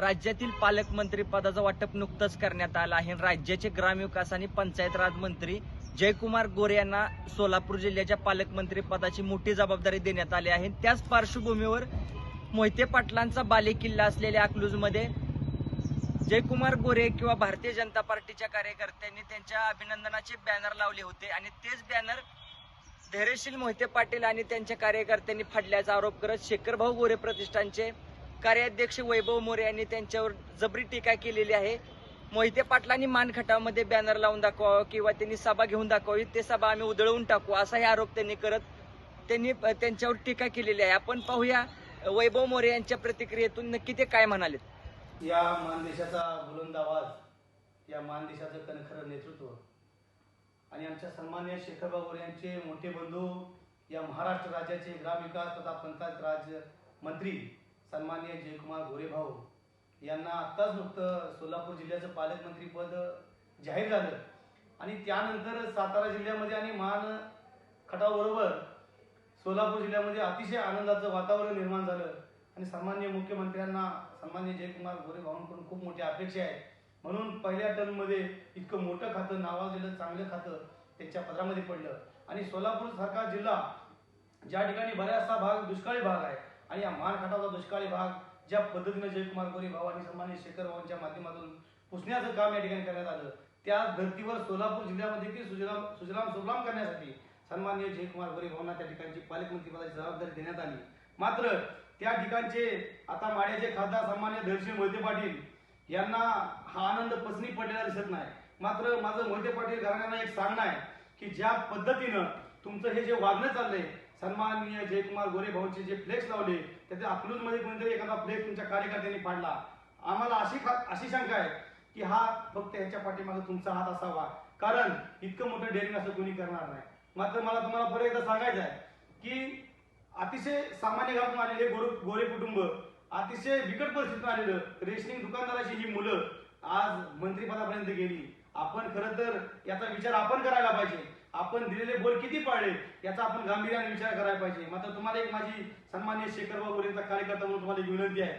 राज्यातील पालकमंत्री पदाचं वाटप नुकतंच करण्यात आलं आहे. राज्याचे ग्रामविकास आणि पंचायत राज मंत्री जयकुमार गोरे यांना सोलापूर जिल्ह्याच्या पालकमंत्री पदाची मोठी जबाबदारी देण्यात आली आहे. त्याच पार्श्वभूमीवर मोहिते पाटलांचा बालेकिल्ला असलेल्या अकलूजमध्ये जयकुमार गोरे किंवा भारतीय जनता पार्टीच्या कार्यकर्त्यांनी त्यांच्या अभिनंदनाचे बॅनर लावले होते. आणि तेच बॅनर धैर्यशील मोहिते पाटील आणि त्यांच्या कार्यकर्त्यांनी फाडल्याचा आरोप करत शेखरभाऊ गोरे प्रतिष्ठानचे कार्याध्यक्ष वैभव मोरे यांनी त्यांच्यावर जबरी टीका केलेली आहे. मोहिते पाटलांनी मानखटामध्ये बॅनर लावून दाखवावं किंवा त्यांनी सभा घेऊन दाखवावी ते सभा आम्ही उधळवून टाकू असाही आरोप त्यांनी करत त्यांनी त्यांच्यावर टीका केलेली आहे. आपण पाहूया वैभव मोरे यांच्या प्रतिक्रियेतून नक्की ते काय म्हणाले या मानदेशाचा बुलंद आवाज या मानदेशाचं कणखरं नेतृत्व आणि आमच्या सन्मान्य शेखरबाब मोरे यांचे मोठे बंधू या महाराष्ट्र राज्याचे ग्रामविकास तथा पंचायत राज मंत्री सन्मान्य जयकुमार गोरे भाऊ यांना आत्ताच नुकतं सोलापूर जिल्ह्याचं पालकमंत्रीपद जाहीर झालं. आणि त्यानंतर सातारा जिल्ह्यामध्ये आणि मान खटावबरोबर सोलापूर जिल्ह्यामध्ये अतिशय आनंदाचं वातावरण निर्माण झालं. आणि सन्मान्य मुख्यमंत्र्यांना सन्मान्य जयकुमार गोरे भाऊंकडून खूप मोठी अपेक्षा आहे. म्हणून पहिल्या टर्ममध्ये इतकं मोठं खातं नावाजलेलं चांगलं खातं त्यांच्या पदरामध्ये पडलं. आणि सोलापूर सारखा जिल्हा ज्या ठिकाणी बराचसा भाग दुष्काळी भाग आहे आणि या मानखाटाचा दुष्काळी भाग ज्या पद्धतीनं जयकुमार गोरे भावानी आणि शेखर भावांच्या माध्यमातून पुसण्याचं काम या ठिकाणी करण्यात आलं त्या धर्तीवर सोलापूर जिल्ह्यामध्ये देखील सुजलाम सुजलाम सुफलाम करण्यासाठी सन्मान्य जयकुमार गोरे भावांना त्या ठिकाणची पालकमंत्रीपदाची जबाबदारी देण्यात आली. मात्र त्या ठिकाणचे आता माड्याचे खासदार सन्मान्य धैर्यशील मोहिते पाटील यांना हा आनंद पसनी पडलेला दिसत नाही. मात्र माझं मोहिते पाटील घराण्यांना एक सांगणं आहे की ज्या पद्धतीनं तुमचं हे जे वागणं चाललंय सन्माननीय जयकुमार गोरे भाऊंचे जे फ्लेक्स लावले त्याचे अकलूजमध्ये एखादा फ्लेक्स तुमच्या कार्यकर्त्यांनी पाडला. आम्हाला अशी खा- अशी शंका आहे की हा फक्त ह्याच्या पाठीमागे तुमचा हात असावा. कारण इतकं मोठं डेअरिंग असं कोणी करणार नाही. मात्र मला तुम्हाला परत एकदा सांगायचं आहे की अतिशय सामान्य घरातून आलेले गोरे गोरे कुटुंब अतिशय बिकट परिस्थितीतून आलेलं रेशनिंग दुकानदाराची ही मुलं आज मंत्रिपदापर्यंत गेली. आपण खरं तर याचा विचार आपण करायला पाहिजे. आपण दिलेले बोल किती पाळले याचा आपण गांभीर्याने विचार करायला पाहिजे. मात्र तुम्हाला एक माझी सन्मान्य शेखरबाबू गोरेंचा कार्यकर्ता म्हणून तुम्हाला एक विनंती आहे.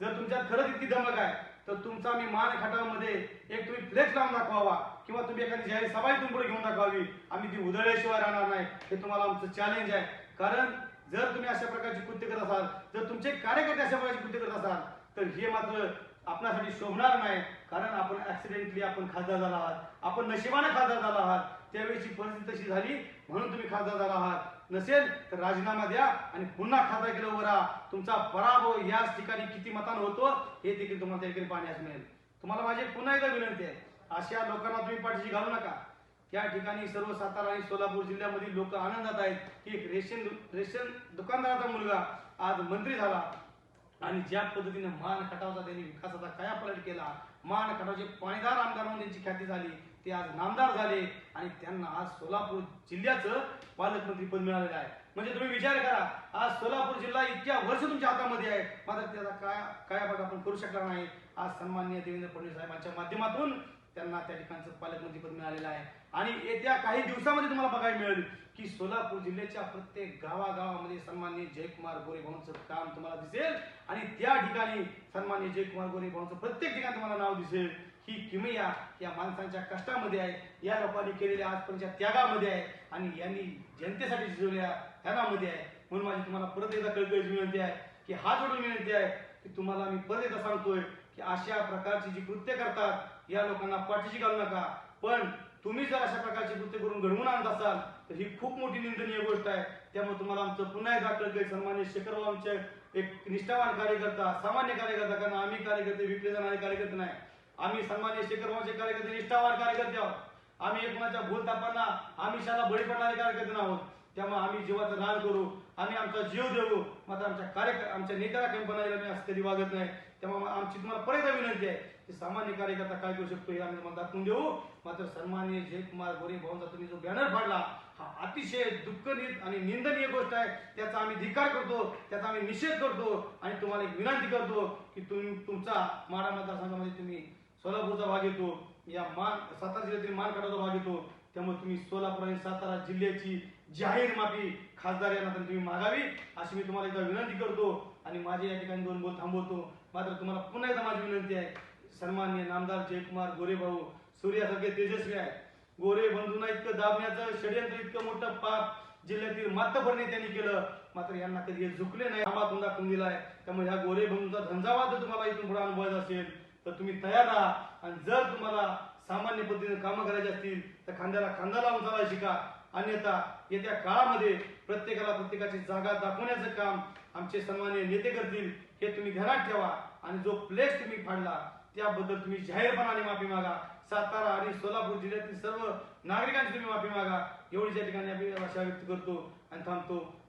जर तुमच्यात खरंच इतकी धमक आहे तर तुमचा मी मान खटावमध्ये एक तुम्ही फ्लेक्स लावून दाखवावा. किंवा तुम्ही एखादी जाहीर सभा पुढे घेऊन दाखवावी. आम्ही ती उधळल्याशिवाय राहणार नाही. हे तुम्हाला आमचं चॅलेंज आहे. कारण जर तुम्ही अशा प्रकारची कृत्य करत असाल जर तुमचे कार्यकर्ते अशा प्रकारची कृत्य करत असाल तर हे मात्र आपणासाठी शोभणार नाही कारण आपण ऍक्सिडेंटली आपण खासदार झाला आहात. आपण नशिबाने खासदार झाला आहात. त्यावेळेची परिस्थिती तशी झाली म्हणून तुम्ही खासदार झाला आहात. नसेल तर राजीनामा द्या आणि पुन्हा खासदार केलं उभं राहा. तुमचा पराभव याच ठिकाणी किती मतानं होतो हे देखील तुम्हाला त्या ठिकाणी पाहण्यास मिळेल. तुम्हाला माझी पुन्हा एकदा विनंती आहे अशा लोकांना तुम्ही पाठीशी घालू नका. त्या ठिकाणी सर्व सातारा आणि सोलापूर जिल्ह्यामधील लोक आनंदात आहेत. की रेशन रेशन दुकानदाराचा मुलगा आज मंत्री झाला. आणि ज्या पद्धतीने मान खटावचा त्यांनी विकासाचा कायापालट केला मान खटावचे पाणीदार आमदार म्हणून त्यांची ख्याती झाली ते आज नामदार झाले आणि त्यांना आज सोलापूर जिल्ह्याचं पालकमंत्री पद मिळालेलं आहे. म्हणजे तुम्ही विचार करा आज सोलापूर जिल्हा इतक्या वर्ष तुमच्या हातामध्ये आहे मात्र त्याचा काय कायापालट आपण करू शकणार नाही. आज सन्माननीय देवेंद्र फडणवीस साहेबांच्या माध्यमातून त्यांना त्या ठिकाणचं पालकमंत्री पद मिळालेलं आहे. आणि येत्या काही दिवसामध्ये तुम्हाला बघायला मिळेल की सोलापूर जिल्ह्याच्या प्रत्येक गावागावामध्ये सन्मान्य जयकुमार गोरे भाऊंचं काम तुम्हाला दिसेल. आणि त्या ठिकाणी सन्मान्य जयकुमार गोरे भाऊंचं प्रत्येक ठिकाणी तुम्हाला नाव दिसेल. ही किमया या माणसांच्या कष्टामध्ये आहे. या लोकांनी केलेल्या आजपर्यंतच्या त्यागामध्ये आहे. आणि यांनी जनतेसाठी झिजवलेल्या त्यागामध्ये आहे. म्हणून माझी तुम्हाला परत एकदा कळकळीची विनंती आहे की हा जोडून विनंती आहे की तुम्हाला मी परत एकदा सांगतोय की अशा प्रकारची जी कृत्य करतात या लोकांना पाठीशी घालू नका. पण तुम्ही जर अशा प्रकारची कृत्य करून घडवून आणत असाल तर ही खूप मोठी निंदनीय गोष्ट आहे. त्यामुळे तुम्हाला आमचं पुन्हा एकदा कळकळी सन्मान्य शेखर आमचे एक निष्ठावान कार्यकर्ता सामान्य कार्यकर्ता कारण आम्ही कार्यकर्ते विकले जाणारे कार्यकर्ते नाही. आम्ही सन्मान्य शेखरबाबांचे कार्यकर्ते निष्ठावान कार्यकर्ते आहोत. आम्ही एकमेकांच्या भूल तापांना आमिषाला बळी पडणारे कार्यकर्ते नाही आहोत. त्यामुळे आम्ही जीवाचं दान करू. आम्ही आमचा जीव देऊ. मात्र आमच्या कार्यकर्ता आमच्या नेत्याला कमी बनायला मी असं कधी वागत नाही. त्यामुळे आमची तुम्हाला परत एकदा विनंती आहे की सामान्य कार्यकर्ता काय करू शकतो हे आम्ही तुम्हाला दाखवून देऊ. मात्र सन्मान्य जयकुमार गोरे भाऊंचा तुम्ही जो बॅनर फाडला हा अतिशय दुःखनीत आणि निंदनीय गोष्ट आहे. त्याचा आम्ही धिकार करतो त्याचा आम्ही निषेध करतो आणि तुम्हाला एक विनंती करतो की तुम्ही तुमचा माडा मतदारसंघामध्ये तुम्ही सोलापूरचा भाग येतो या मान सातारा जिल्ह्यातील मानकाटाचा भाग येतो त्यामुळे तुम्ही सोलापूर आणि सातारा जिल्ह्याची जाहीर माफी खासदार यांना तुम्ही मागावी अशी मी तुम्हाला एकदा विनंती करतो आणि माझे या ठिकाणी दोन बोल थांबवतो. मात्र तुम्हाला पुन्हा एकदा माझी विनंती आहे सन्मान्य नामदार जयकुमार गोरे भाऊ सूर्यासारखे तेजस्वी आहेत. गोरे बंधूंना इतकं दाबण्याचं षडयंत्र इतकं मोठं पाप जिल्ह्यातील मातभरणे त्यांनी केलं. मात्र यांना कधी हे झुकले नाही. आम्हाला दाखवून आहे. त्यामुळे ह्या गोरे बंधूंचा धंजावाद जर तुम्हाला इथून पुढे अनुभवायचा असेल. तर तुम्ही तयार राहा. आणि जर तुम्हाला सामान्य पद्धतीने कामं करायची असतील तर खांद्याला खांदा लावून चालायला शिका. अन्यथा येत्या काळामध्ये प्रत्येकाला प्रत्येकाची जागा दाखवण्याचं काम आमचे सन्मान्य नेते करतील हे तुम्ही ध्यानात ठेवा. आणि जो प्लेस तुम्ही फाडला त्याबद्दल तुम्ही जाहीरपणाने माफी मागा. सातारा आणि सोलापूर जिल्ह्यातील सर्व नागरिकांची तुम्ही माफी मागा. एवढीच या ठिकाणी आम्ही आशा व्यक्त करतो आणि थांबतो.